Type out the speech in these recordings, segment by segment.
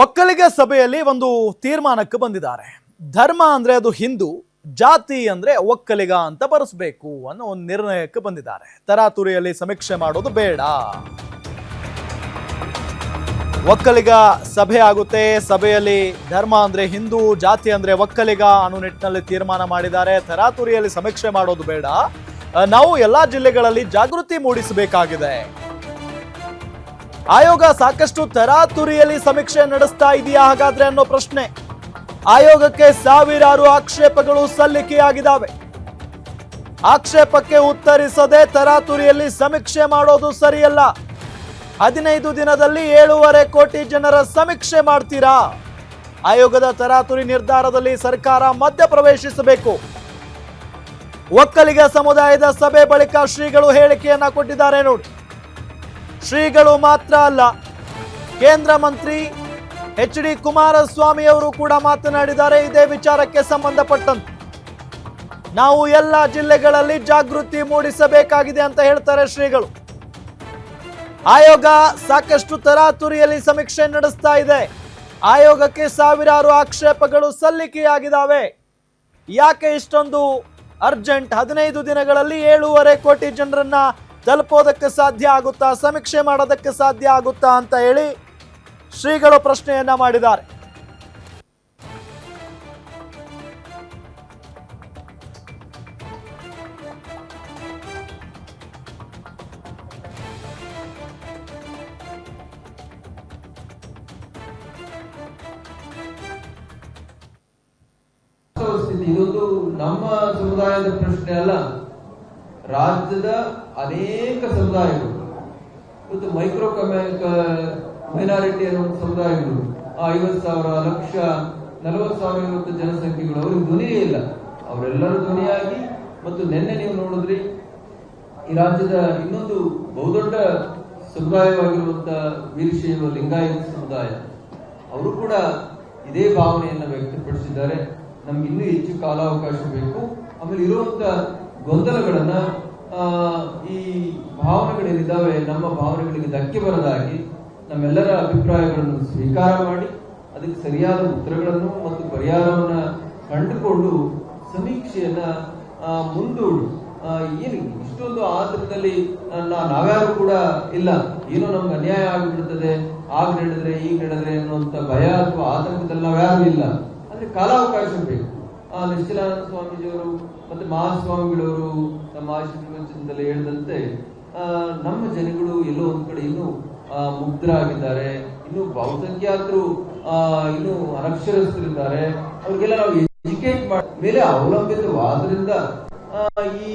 ಒಕ್ಕಲಿಗ ಸಭೆಯಲ್ಲಿ ಒಂದು ತೀರ್ಮಾನಕ್ಕೆ ಬಂದಿದ್ದಾರೆ. ಧರ್ಮ ಅಂದ್ರೆ ಅದು ಹಿಂದೂ, ಜಾತಿ ಅಂದ್ರೆ ಒಕ್ಕಲಿಗ ಅಂತ ಬರೆಸಬೇಕು ಅನ್ನೋ ಒಂದು ನಿರ್ಣಯಕ್ಕೆ ಬಂದಿದ್ದಾರೆ. ತರಾತುರಿಯಲ್ಲಿ ಸಮೀಕ್ಷೆ ಮಾಡೋದು ಬೇಡ. ಒಕ್ಕಲಿಗ ಸಭೆ ಆಗುತ್ತೆ, ಸಭೆಯಲ್ಲಿ ಧರ್ಮ ಅಂದ್ರೆ ಹಿಂದೂ, ಜಾತಿ ಅಂದ್ರೆ ಒಕ್ಕಲಿಗ ಅನ್ನೋ ನಿಟ್ಟಿನಲ್ಲಿ ತೀರ್ಮಾನ ಮಾಡಿದ್ದಾರೆ. ತರಾತುರಿಯಲ್ಲಿ ಸಮೀಕ್ಷೆ ಮಾಡೋದು ಬೇಡ. ನಾವು ಎಲ್ಲಾ ಜಿಲ್ಲೆಗಳಲ್ಲಿ ಜಾಗೃತಿ ಮೂಡಿಸಬೇಕಾಗಿದೆ. ಆಯೋಗ ಸಾಕಷ್ಟು ತರಾತುರಿಯಲ್ಲಿ ಸಮೀಕ್ಷೆ ನಡೆಸ್ತಾ ಇದೆಯಾ ಹಾಗಾದ್ರೆ ಅನ್ನೋ ಪ್ರಶ್ನೆ. ಆಯೋಗಕ್ಕೆ ಸಾವಿರಾರು ಆಕ್ಷೇಪಗಳು ಸಲ್ಲಿಕೆಯಾಗಿದ್ದಾವೆ. ಆಕ್ಷೇಪಕ್ಕೆ ಉತ್ತರಿಸದೆ ತರಾತುರಿಯಲ್ಲಿ ಸಮೀಕ್ಷೆ ಮಾಡೋದು ಸರಿಯಲ್ಲ. ಹದಿನೈದು ದಿನದಲ್ಲಿ ಏಳೂವರೆ ಕೋಟಿ ಜನರ ಸಮೀಕ್ಷೆ ಮಾಡ್ತೀರಾ? ಆಯೋಗದ ತರಾತುರಿ ನಿರ್ಧಾರದಲ್ಲಿ ಸರ್ಕಾರ ಮಧ್ಯ ಪ್ರವೇಶಿಸಬೇಕು ಒಕ್ಕಲಿಗ ಸಮುದಾಯದ ಸಭೆ ಬಳಿಕ ಶ್ರೀಗಳು ಹೇಳಿಕೆಯನ್ನ ಕೊಟ್ಟಿದ್ದಾರೆ ನೋಡಿ. ಶ್ರೀಗಳು ಮಾತ್ರ ಅಲ್ಲ, ಕೇಂದ್ರ ಮಂತ್ರಿ ಎಚ್ ಡಿ ಕುಮಾರಸ್ವಾಮಿ ಅವರು ಕೂಡ ಮಾತನಾಡಿದ್ದಾರೆ. ಇದೇ ವಿಚಾರಕ್ಕೆ ಸಂಬಂಧಪಟ್ಟಂತೆ ನಾವು ಎಲ್ಲ ಜಿಲ್ಲೆಗಳಲ್ಲಿ ಜಾಗೃತಿ ಮೂಡಿಸಬೇಕಾಗಿದೆ ಅಂತ ಹೇಳ್ತಾರೆ ಶ್ರೀಗಳು. ಆಯೋಗ ಸಾಕಷ್ಟು ತರಾತುರಿಯಲ್ಲಿ ಸಮೀಕ್ಷೆ ನಡೆಸ್ತಾ ಇದೆ. ಆಯೋಗಕ್ಕೆ ಸಾವಿರಾರು ಆಕ್ಷೇಪಗಳು ಸಲ್ಲಿಕೆಯಾಗಿದ್ದಾವೆ. ಯಾಕೆ ಇಷ್ಟೊಂದು ಅರ್ಜೆಂಟ್ ಹದಿನೈದು ದಿನಗಳಲ್ಲಿ ಏಳೂವರೆ ಕೋಟಿ ಜನರನ್ನ ತಲುಪೋದಕ್ಕೆ ಸಾಧ್ಯ ಆಗುತ್ತಾ, ಸಮೀಕ್ಷೆ ಮಾಡೋದಕ್ಕೆ ಸಾಧ್ಯ ಆಗುತ್ತಾ ಅಂತ ಹೇಳಿ ಶ್ರೀಗಳು ಪ್ರಶ್ನೆಯನ್ನ ಮಾಡಿದ್ದಾರೆ. ಇದೊಂದು ನಮ್ಮ ಸಮುದಾಯದ ಪ್ರಶ್ನೆ ಅಲ್ಲ. ರಾಜ್ಯದ ಅನೇಕ ಸಮುದಾಯಗಳು ಮತ್ತು ಮೈಕ್ರೋ ಮೈನಾರಿಟಿ ಅನ್ನೋ ಸಮುದಾಯಗಳು, ಆ ಐವತ್ತು ಸಾವಿರ, ಲಕ್ಷ, ನಲವತ್ತು ಸಾವಿರ ಇವತ್ತು ಜನಸಂಖ್ಯೆಗಳು, ಅವ್ರಿಗೆ ಧ್ವನಿಯೇ ಇಲ್ಲ. ಅವರೆಲ್ಲರೂ ಧ್ವನಿಯಾಗಿ ಮತ್ತು ನಿನ್ನೆ ನೀವು ನೋಡಿದ್ರಿ, ಈ ರಾಜ್ಯದ ಇನ್ನೊಂದು ಬಹುದೊಡ್ಡ ಸಮುದಾಯವಾಗಿರುವಂತ ವೀರಶೈವ ಲಿಂಗಾಯತ ಸಮುದಾಯ, ಅವರು ಕೂಡ ಇದೇ ಭಾವನೆಯನ್ನು ವ್ಯಕ್ತಪಡಿಸಿದ್ದಾರೆ. ನಮ್ಗೆ ಇನ್ನೂ ಹೆಚ್ಚು ಕಾಲಾವಕಾಶ ಬೇಕು. ಆಮೇಲೆ ಇರುವಂತ ಗೊಂದಲಗಳನ್ನ ಈ ಭಾವನೆಗಳೇನಿದ್ದಾವೆ ನಮ್ಮ ಭಾವನೆಗಳಿಗೆ ಧಕ್ಕೆ ಬರದಾಗಿ ನಮ್ಮೆಲ್ಲರ ಅಭಿಪ್ರಾಯಗಳನ್ನು ಸ್ವೀಕಾರ ಮಾಡಿ, ಅದಕ್ಕೆ ಸರಿಯಾದ ಉತ್ತರಗಳನ್ನು ಮತ್ತು ಪರಿಹಾರವನ್ನ ಕಂಡುಕೊಂಡು ಸಮೀಕ್ಷೆಯನ್ನ ಮುಂದೂಡು. ಏನು, ಇಷ್ಟೊಂದು ಆತಂಕದಲ್ಲಿ ನಾ- ನಾವ್ಯಾರು ಕೂಡ ಇಲ್ಲ. ಏನೋ ನಮ್ಗೆ ಅನ್ಯಾಯ ಆಗಿಬಿಡುತ್ತದೆ ಆಗ ನಡೆದ್ರೆ ಈಗ ನಡೆದ್ರೆ ಅನ್ನುವಂತ ಭಯ ಅಥವಾ ಆತಂಕದಲ್ಲಿ ನಾವ್ಯಾರು ಇಲ್ಲ. ಅಂದ್ರೆ ಕಾಲಾವಕಾಶ ಬೇಕು. ಆ, ನಿಶ್ಚಲಾನಂದ ಸ್ವಾಮೀಜಿಯವರು ಮತ್ತೆ ಮಹಾಸ್ವಾಮಿಗಳವರು ನಮ್ಮ ಆಶೀರ್ವಚನದಲ್ಲಿ ಹೇಳಿದಂತೆ ನಮ್ಮ ಜನಗಳು ಎಲ್ಲೋ ಒಂದ್ ಕಡೆ ಇನ್ನು ಮುಗ್ಧರಾಗಿದ್ದಾರೆ ಇನ್ನು ಬಹುಸಂಖ್ಯಾತರು ಆ, ಇನ್ನು ಅನಕ್ಷರಸ್ಥರಿದ್ದಾರೆ ಅವ್ರಿಗೆಲ್ಲ ನಾವು ಎಜುಕೇಟ್ ಮಾಡ ಮೇಲೆ ಅವಲಂಬಿತವಾದ್ರಿಂದ ಈ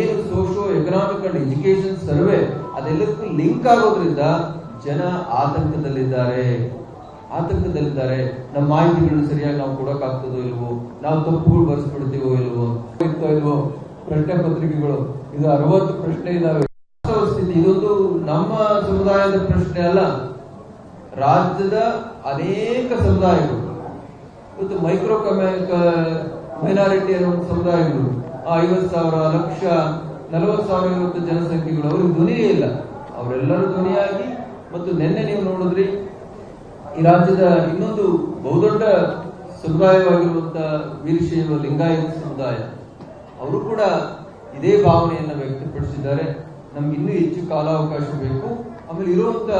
ಏನು socio economic and education survey ಅದೆಲ್ಲಕ್ಕೂ link ಆಗೋದ್ರಿಂದ ಜನ ಆತಂಕದಲ್ಲಿದ್ದಾರೆ. ಆತಂಕದಲ್ಲಿದ್ದಾರೆ. ನಮ್ಮ ಮಾಹಿತಿಗಳನ್ನು ಸರಿಯಾಗಿ ನಾವು ಕೊಡಕ್ಕಾಗ್ತದೋ ಇಲ್ವೋ, ನಾವು ತಪ್ಪುಗಳು ಬರ್ಸ್ಬಿಡ್ತೀವೋ ಇಲ್ವೋ ಇಲ್ವೋ ಪ್ರಶ್ನೆ ಪತ್ರಿಕೆಗಳು, ಇದು ಅರವತ್ತು ಪ್ರಶ್ನೆ ಇದಾವೆ. ಸ್ಥಿತಿ, ಇದೊಂದು ನಮ್ಮ ಸಮುದಾಯದ ಪ್ರಶ್ನೆ ಅಲ್ಲ. ರಾಜ್ಯದ ಅನೇಕ ಸಮುದಾಯಗಳು, ಇವತ್ತು ಮೈಕ್ರೋ ಮೈನಾರಿಟಿ ಅನ್ನೋ ಸಮುದಾಯಗಳು ಐವತ್ತು ಸಾವಿರ, ಲಕ್ಷ, ನಲವತ್ತು ಸಾವಿರ ಇವತ್ತು ಜನಸಂಖ್ಯೆಗಳು, ಅವ್ರಿಗೆ ಧ್ವನಿಯೇ ಇಲ್ಲ. ಅವರೆಲ್ಲರೂ ಧ್ವನಿಯಾಗಿ, ಮತ್ತು ನಿನ್ನೆ ನೀವು ನೋಡಿದ್ರಿ ಈ ರಾಜ್ಯದ ಇನ್ನೊಂದು ಬಹುದೊಡ್ಡ ಸಮುದಾಯವಾಗಿರುವಂತಹ ವೀರಶೈವ ಲಿಂಗಾಯತ ಸಮುದಾಯ, ಅವರು ಕೂಡ ಇದೇ ಭಾವನೆಯನ್ನು ವ್ಯಕ್ತಪಡಿಸಿದ್ದಾರೆ. ನಮ್ಗೆ ಇನ್ನೂ ಹೆಚ್ಚು ಕಾಲಾವಕಾಶ ಬೇಕು. ಆಮೇಲೆ ಇರುವಂತ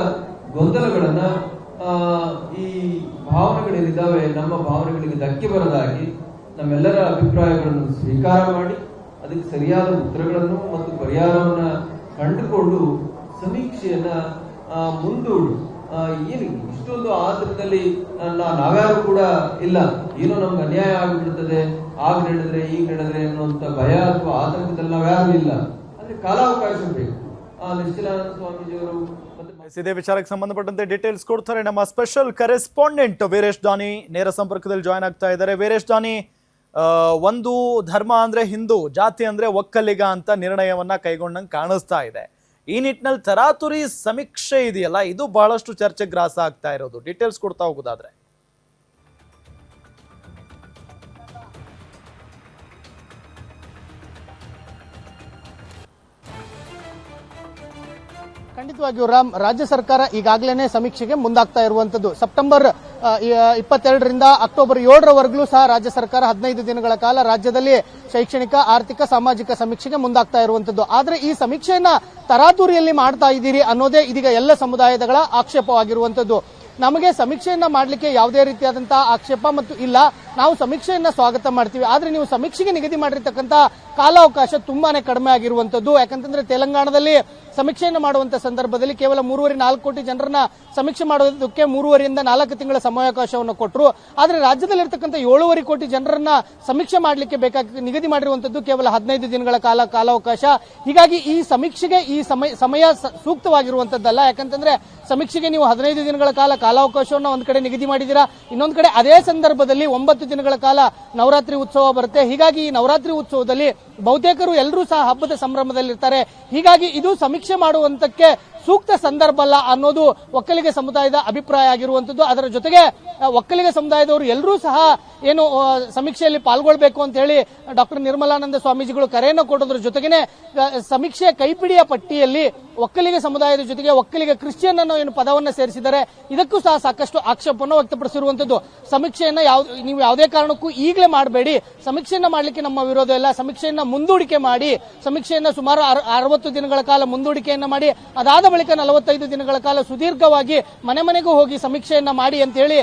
ಗೊಂದಲಗಳನ್ನ ಈ ಭಾವನೆಗಳೇನಿದ್ದಾವೆ, ನಮ್ಮ ಭಾವನೆಗಳಿಗೆ ಧಕ್ಕೆ ಬರದಾಗಿ ನಮ್ಮೆಲ್ಲರ ಅಭಿಪ್ರಾಯಗಳನ್ನು ಸ್ವೀಕಾರ ಮಾಡಿ, ಅದಕ್ಕೆ ಸರಿಯಾದ ಉತ್ತರಗಳನ್ನು ಮತ್ತು ಪರಿಹಾರವನ್ನು ಕಂಡುಕೊಂಡು ಸಮೀಕ್ಷೆಯನ್ನ ಮುಂದೂಡು. ಏನು, ಇಷ್ಟೊಂದು ಆತಂಕದಲ್ಲಿ ನಾ- ನಾವ್ಯಾರು ಕೂಡ ಇಲ್ಲ. ಏನೋ ನಮ್ಗೆ ಅನ್ಯಾಯ ಆಗಿಬಿಡ್ತದೆ ಆಗ ನಡೆದ್ರೆ ಈಗ ನಡೆದ್ರೆ ಅನ್ನುವಂತ ಭಯ ಅಥವಾ ಆತಂಕದಲ್ಲಿ ನಾವ್ಯಾರು ಇಲ್ಲ. ಅಂದ್ರೆ ಕಾಲಾವಕಾಶ ಬೇಕು. ಆ, ನಿಶ್ಚಲಾನಂದ ಸ್ವಾಮೀಜಿಯವರು ಇದೇ ವಿಚಾರಕ್ಕೆ ಸಂಬಂಧಪಟ್ಟಂತೆ ಡೀಟೇಲ್ಸ್ ಕೊಡ್ತಾರೆ. ನಮ್ಮ ಸ್ಪೆಷಲ್ ಕರೆಸ್ಪಾಂಡೆಂಟ್ ವೀರೇಶ್ ದಾನಿ ನೇರ ಸಂಪರ್ಕದಲ್ಲಿ ಜಾಯ್ನ್ ಆಗ್ತಾ ಇದ್ದಾರೆ. ವೀರೇಶ್ ದಾನಿ ಒಂದು ಧರ್ಮ ಅಂದ್ರೆ ಹಿಂದೂ, ಜಾತಿ ಅಂದ್ರೆ ಒಕ್ಕಲಿಗ ಅಂತ ನಿರ್ಣಯವನ್ನ ಕೈಗೊಂಡಂಗೆ ಕಾಣಿಸ್ತಾ ಇದೆ. ಈ ನಿಟ್ಟಿನಲ್ಲಿ ತರಾತುರಿ ಸಮೀಕ್ಷೆ ಇದೆಯಲ್ಲ ಇದು ಬಹಳಷ್ಟು ಚರ್ಚೆ ಗ್ರಾಸ ಆಗ್ತಾ ಇರೋದು. ಡೀಟೇಲ್ಸ್ ಕೊಡ್ತಾ ಹೋಗೋದಾದ್ರೆ. ಖಂಡಿತವಾಗಿಯೂ ರಾಮ್, ರಾಜ್ಯ ಸರ್ಕಾರ ಈಗಾಗಲೇ ಸಮೀಕ್ಷೆಗೆ ಮುಂದಾಗ್ತಾ ಇರುವಂತದ್ದು. ಸೆಪ್ಟೆಂಬರ್ ಇಪ್ಪತ್ತೆರಡರಿಂದ ಅಕ್ಟೋಬರ್ ಏಳರವರೆಗೂ ಸಹ ರಾಜ್ಯ ಸರ್ಕಾರ ಹದಿನೈದು ದಿನಗಳ ಕಾಲ ರಾಜ್ಯದಲ್ಲಿ ಶೈಕ್ಷಣಿಕ, ಆರ್ಥಿಕ, ಸಾಮಾಜಿಕ ಸಮೀಕ್ಷೆಗೆ ಮುಂದಾಗ್ತಾ ಇರುವಂತದ್ದು. ಆದರೆ ಈ ಸಮೀಕ್ಷೆಯನ್ನ ತರಾತುರಿಯಲ್ಲಿ ಮಾಡ್ತಾ ಇದ್ದೀರಿ ಅನ್ನೋದೇ ಇದೀಗ ಎಲ್ಲ ಸಮುದಾಯಗಳ ಆಕ್ಷೇಪವಾಗಿರುವಂತದ್ದು. ನಮಗೆ ಸಮೀಕ್ಷೆಯನ್ನ ಮಾಡಲಿಕ್ಕೆ ಯಾವುದೇ ರೀತಿಯಾದಂತಹ ಆಕ್ಷೇಪ ಮತ್ತು ಇಲ್ಲ. ನಾವು ಸಮೀಕ್ಷೆಯನ್ನ ಸ್ವಾಗತ ಮಾಡ್ತೀವಿ. ಆದ್ರೆ ನೀವು ಸಮೀಕ್ಷೆಗೆ ನಿಗದಿ ಮಾಡಿರ್ತಕ್ಕಂಥ ಕಾಲಾವಕಾಶ ತುಂಬಾನೇ ಕಡಿಮೆ ಆಗಿರುವಂತದ್ದು ಯಾಕಂತಂದ್ರೆ ತೆಲಂಗಾಣದಲ್ಲಿ ಸಮೀಕ್ಷೆಯನ್ನು ಮಾಡುವಂತ ಸಂದರ್ಭದಲ್ಲಿ ಕೇವಲ ಮೂರುವರೆ ನಾಲ್ಕು ಕೋಟಿ ಜನರನ್ನ ಸಮೀಕ್ಷೆ ಮಾಡೋದಕ್ಕೆ ಮೂರುವರೆಯಿಂದ ನಾಲ್ಕು ತಿಂಗಳ ಸಮಯಾವಕಾಶವನ್ನು ಕೊಟ್ಟರು ಆದ್ರೆ ರಾಜ್ಯದಲ್ಲಿರ್ತಕ್ಕಂಥ ಏಳುವರೆ ಕೋಟಿ ಜನರನ್ನ ಸಮೀಕ್ಷೆ ಮಾಡಲಿಕ್ಕೆ ಬೇಕಾಗಿ ನಿಗದಿ ಮಾಡಿರುವಂತದ್ದು ಕೇವಲ ಹದಿನೈದು ದಿನಗಳ ಕಾಲ ಕಾಲಾವಕಾಶ. ಹೀಗಾಗಿ ಈ ಸಮೀಕ್ಷೆಗೆ ಈ ಸಮಯ ಸಮಯ ಸೂಕ್ತವಾಗಿರುವಂತದ್ದಲ್ಲ ಯಾಕಂತಂದ್ರೆ ಸಮೀಕ್ಷೆಗೆ ನೀವು ಹದಿನೈದು ದಿನಗಳ ಕಾಲ ಕಾಲಾವಕಾಶವನ್ನು ಒಂದ್ ಕಡೆ ನಿಗದಿ ಮಾಡಿದ್ದೀರಾ ಇನ್ನೊಂದು ಕಡೆ ಅದೇ ಸಂದರ್ಭದಲ್ಲಿ ಒಂಬತ್ತು ದಿನಗಳ ಕಾಲ ನವರಾತ್ರಿ ಉತ್ಸವ ಬರುತ್ತೆ. ಹೀಗಾಗಿ ಈ ನವರಾತ್ರಿ ಉತ್ಸವದಲ್ಲಿ ಬಹುತೇಕರು ಎಲ್ಲರೂ ಸಹ ಹಬ್ಬದ ಸಂಭ್ರಮದಲ್ಲಿರ್ತಾರೆ. ಹೀಗಾಗಿ ಇದು ಸಮೀಕ್ಷೆ ಮಾಡುವಂತಕ್ಕೆ ಸೂಕ್ತ ಸಂದರ್ಭ ಅಲ್ಲ ಅನ್ನೋದು ಒಕ್ಕಲಿಗ ಸಮುದಾಯದ ಅಭಿಪ್ರಾಯ ಆಗಿರುವಂತದ್ದು. ಅದರ ಜೊತೆಗೆ ಒಕ್ಕಲಿಗ ಸಮುದಾಯದವರು ಎಲ್ಲರೂ ಸಹ ಏನು ಸಮೀಕ್ಷೆಯಲ್ಲಿ ಪಾಲ್ಗೊಳ್ಬೇಕು ಅಂತ ಹೇಳಿ ಡಾಕ್ಟರ್ ನಿರ್ಮಲಾನಂದ ಸ್ವಾಮೀಜಿಗಳು ಕರೆಯನ್ನು ಕೊಡೋದ್ರ ಜೊತೆಗೇನೆ ಸಮೀಕ್ಷೆ ಕೈಪಿಡಿಯ ಪಟ್ಟಿಯಲ್ಲಿ ಒಕ್ಕಲಿಗ ಸಮುದಾಯದ ಜೊತೆಗೆ ಒಕ್ಕಲಿಗ ಕ್ರಿಶ್ಚಿಯನ್ ಅನ್ನೋ ಏನು ಪದವನ್ನು ಸೇರಿಸಿದ್ದಾರೆ, ಇದಕ್ಕೂ ಸಹ ಸಾಕಷ್ಟು ಆಕ್ಷೇಪವನ್ನು ವ್ಯಕ್ತಪಡಿಸಿರುವಂತದ್ದು. ಸಮೀಕ್ಷೆಯನ್ನ ಯಾವ ನೀವು ಯಾವುದೇ ಕಾರಣಕ್ಕೂ ಈಗಲೇ ಮಾಡಬೇಡಿ. ಸಮೀಕ್ಷೆಯನ್ನ ಮಾಡಲಿಕ್ಕೆ ನಮ್ಮ ವಿರೋಧ ಇಲ್ಲ. ಸಮೀಕ್ಷೆಯನ್ನ ಮುಂದೂಡಿಕೆ ಮಾಡಿ, ಸಮೀಕ್ಷೆಯನ್ನ ಸುಮಾರು ಅರ- ಅರವತ್ತು ದಿನಗಳ ಕಾಲ ಮುಂದೂಡಿಕೆಯನ್ನ ಮಾಡಿ, ಅದಾದ ಬಳಿಕ ನಲವತ್ತೈದು ದಿನಗಳ ಕಾಲ ಸುದೀರ್ಘವಾಗಿ ಮನೆ ಮನೆಗೂ ಹೋಗಿ ಸಮೀಕ್ಷೆಯನ್ನ ಮಾಡಿ ಅಂತ ಹೇಳಿ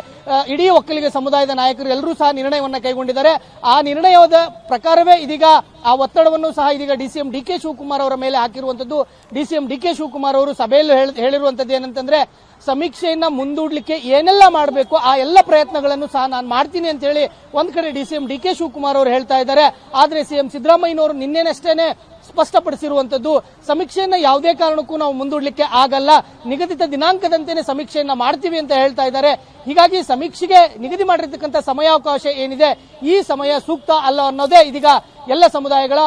ಇಡೀ ಒಕ್ಕಲಿಗ ಸಮುದಾಯದ ನಾಯಕರು ಎಲ್ಲರೂ ಸಹ ನಿರ್ಣಯವನ್ನ ಕೈಗೊಂಡಿದ್ದಾರೆ. ಆ ನಿರ್ಣಯದ ಪ್ರಕಾರವೇ ಇದೀಗ ಆ ಒತ್ತಡವನ್ನು ಸಹ ಇದೀಗ ಡಿಸಿಎಂ ಡಿ ಕೆ ಶಿವಕುಮಾರ್ ಅವರ ಮೇಲೆ ಹಾಕಿರುವಂತದ್ದು ಡಿಸಿಎಂ ಡಿ ಕೆ ಶಿವಕುಮಾರ್ ಅವರು ಸಭೆಯಲ್ಲಿ ಹೇಳ್- ಹೇಳಿರುವಂತದ್ದು ಏನಂತಂದ್ರೆ, ಸಮೀಕ್ಷೆಯನ್ನ ಮುಂದೂಡ್ಲಿಕ್ಕೆ ಏನೆಲ್ಲ ಮಾಡಬೇಕು, ಆ ಎಲ್ಲ ಪ್ರಯತ್ನಗಳನ್ನು ಸಹ ನಾನು ಮಾಡ್ತೀನಿ ಅಂತ ಹೇಳಿ ಒಂದ್ ಕಡೆ ಡಿಸಿಎಂ ಡಿ ಕೆ ಶಿವಕುಮಾರ್ ಅವರು ಹೇಳ್ತಾ ಇದ್ದಾರೆ. ಆದ್ರೆ ಸಿಎಂ ಸಿದ್ದರಾಮಯ್ಯನವರು ನಿನ್ನೆನಷ್ಟೇನೆ ಸ್ಪಷ್ಟಪಡಿಸಿರುವಂತದ್ದು. ಸಮೀಕ್ಷೆಯನ್ನ ಯಾವುದೇ ಕಾರಣಕ್ಕೂ ನಾವು ಮುಂದೂಡಲಿಕ್ಕೆ ಆಗಲ್ಲ. ನಿಗದಿತ ದಿನಾಂಕದಂತೆಯೇ ಸಮೀಕ್ಷೆಯನ್ನ ಮಾಡ್ತೀವಿ ಅಂತ ಹೇಳ್ತಾ ಇದ್ದಾರೆ. ಹೀಗಾಗಿ ಸಮೀಕ್ಷೆಗೆ ನಿಗದಿ ಮಾಡಿರ್ತಕ್ಕಂಥ ಸಮಯಾವಕಾಶ ಏನಿದೆ, ಈ ಸಮಯ ಸೂಕ್ತ ಅಲ್ಲ ಅನ್ನೋದೇ ಇದೀಗ ಎಲ್ಲ ಸಮುದಾಯಗಳ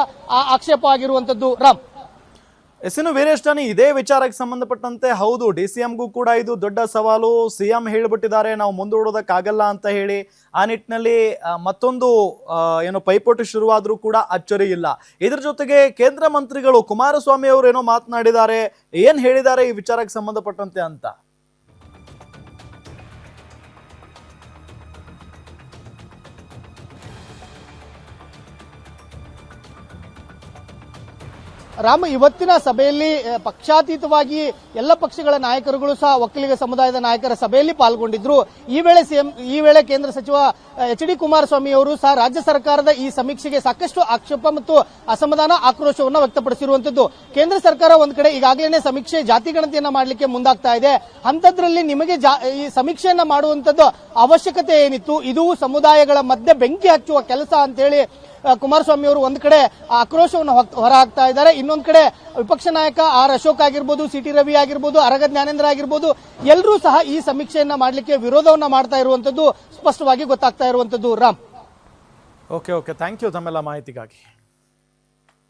ಆಕ್ಷೇಪ ಆಗಿರುವಂತದ್ದು ರಾಮ್. ಎಸ್ ಇನ್ನು ವೀರೇಶ್ ಇದೇ ವಿಚಾರಕ್ಕೆ ಸಂಬಂಧಪಟ್ಟಂತೆ ಹೌದು, ಡಿ ಸಿ ಎಂಗೂ ಕೂಡ ಇದು ದೊಡ್ಡ ಸವಾಲು. ಸಿ ಎಂ ಹೇಳಿಬಿಟ್ಟಿದ್ದಾರೆ, ನಾವು ಮುಂದೂಡೋದಕ್ಕಾಗಲ್ಲ ಅಂತ ಹೇಳಿ. ಆ ನಿಟ್ಟಿನಲ್ಲಿ ಮತ್ತೊಂದು ಏನು ಪೈಪೋಟಿ ಶುರುವಾದರೂ ಕೂಡ ಅಚ್ಚರಿ ಇಲ್ಲ. ಇದ್ರ ಜೊತೆಗೆ ಕೇಂದ್ರ ಮಂತ್ರಿಗಳು ಕುಮಾರಸ್ವಾಮಿ ಅವರು ಏನೋ ಮಾತನಾಡಿದ್ದಾರೆ. ಏನು ಹೇಳಿದ್ದಾರೆ ಈ ವಿಚಾರಕ್ಕೆ ಸಂಬಂಧಪಟ್ಟಂತೆ ಅಂತ? ರಾಮ, ಇವತ್ತಿನ ಸಭೆಯಲ್ಲಿ ಪಕ್ಷಾತೀತವಾಗಿ ಎಲ್ಲ ಪಕ್ಷಗಳ ನಾಯಕರುಗಳು ಸಹ ಒಕ್ಕಲಿಗ ಸಮುದಾಯದ ನಾಯಕರ ಸಭೆಯಲ್ಲಿ ಪಾಲ್ಗೊಂಡಿದ್ರು. ಈ ವೇಳೆ ಸಿಎಂ, ಈ ವೇಳೆ ಕೇಂದ್ರ ಸಚಿವ ಎಚ್ ಡಿ ಕುಮಾರಸ್ವಾಮಿ ಅವರು ಸಹ ರಾಜ್ಯ ಸರ್ಕಾರದ ಈ ಸಮೀಕ್ಷೆಗೆ ಸಾಕಷ್ಟು ಆಕ್ಷೇಪ ಮತ್ತು ಅಸಮಾಧಾನ ಆಕ್ರೋಶವನ್ನು ವ್ಯಕ್ತಪಡಿಸಿರುವಂತದ್ದು ಕೇಂದ್ರ ಸರ್ಕಾರ ಒಂದ್ ಕಡೆ ಈಗಾಗಲೇ ಸಮೀಕ್ಷೆ ಜಾತಿ ಗಣತಿಯನ್ನ ಮಾಡಲಿಕ್ಕೆ ಮುಂದಾಗ್ತಾ ಇದೆ. ಅಂತದ್ರಲ್ಲಿ ನಿಮಗೆ ಈ ಸಮೀಕ್ಷೆಯನ್ನ ಮಾಡುವಂತದ್ದು ಅವಶ್ಯಕತೆ ಏನಿತ್ತು? ಇದು ಸಮುದಾಯಗಳ ಮಧ್ಯೆ ಬೆಂಕಿ ಹಚ್ಚುವ ಕೆಲಸ ಅಂತೇಳಿ ಕುಮಾರಸ್ವಾಮಿ ಅವರು ಒಂದ್ ಕಡೆ ಆಕ್ರೋಶವನ್ನು ಹೊರ ಹಾಕ್ತಾ ಇದ್ದಾರೆ. ಇನ್ನೊಂದ್ ಕಡೆ ವಿಪಕ್ಷ ನಾಯಕ ಆರ್ ಅಶೋಕ್ ಆಗಿರ್ಬೋದು ಸಿ ಟಿ ರವಿ ಆಗಿರ್ಬೋದು ಅರಗ ಜ್ಞಾನೇಂದ್ರ ಆಗಿರ್ಬೋದು ಎಲ್ಲರೂ ಸಹ ಈ ಸಮೀಕ್ಷೆಯನ್ನ ಮಾಡಲಿಕ್ಕೆ ವಿರೋಧವನ್ನ ಮಾಡ್ತಾ ಇರುವಂತದ್ದು ಸ್ಪಷ್ಟವಾಗಿ ಗೊತ್ತಾಗ್ತಾ ಇರುವಂತದ್ದು Ram. Okay okay thank you ತಮ್ಮೆಲ್ಲ ಮಾಹಿತಿಗಾಗಿ.